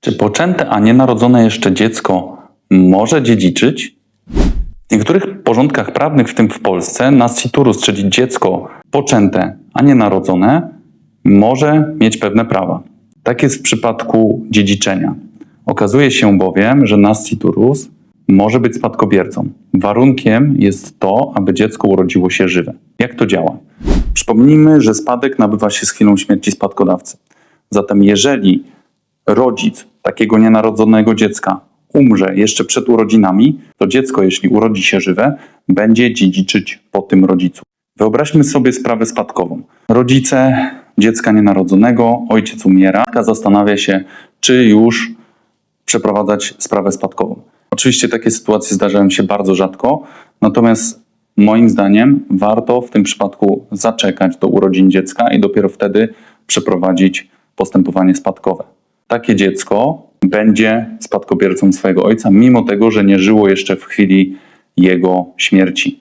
Czy poczęte, a nienarodzone jeszcze dziecko może dziedziczyć? W niektórych porządkach prawnych, w tym w Polsce, nasciturus, czyli dziecko poczęte, a nienarodzone, może mieć pewne prawa. Tak jest w przypadku dziedziczenia. Okazuje się bowiem, że nasciturus może być spadkobiercą. Warunkiem jest to, aby dziecko urodziło się żywe. Jak to działa? Przypomnijmy, że spadek nabywa się z chwilą śmierci spadkodawcy. Zatem jeżeli rodzic takiego nienarodzonego dziecka umrze jeszcze przed urodzinami, to dziecko, jeśli urodzi się żywe, będzie dziedziczyć po tym rodzicu. Wyobraźmy sobie sprawę spadkową. Rodzice dziecka nienarodzonego, ojciec umiera, matka zastanawia się, czy już przeprowadzać sprawę spadkową. Oczywiście takie sytuacje zdarzają się bardzo rzadko, natomiast moim zdaniem warto w tym przypadku zaczekać do urodzin dziecka i dopiero wtedy przeprowadzić postępowanie spadkowe. Takie dziecko będzie spadkobiercą swojego ojca, mimo tego, że nie żyło jeszcze w chwili jego śmierci.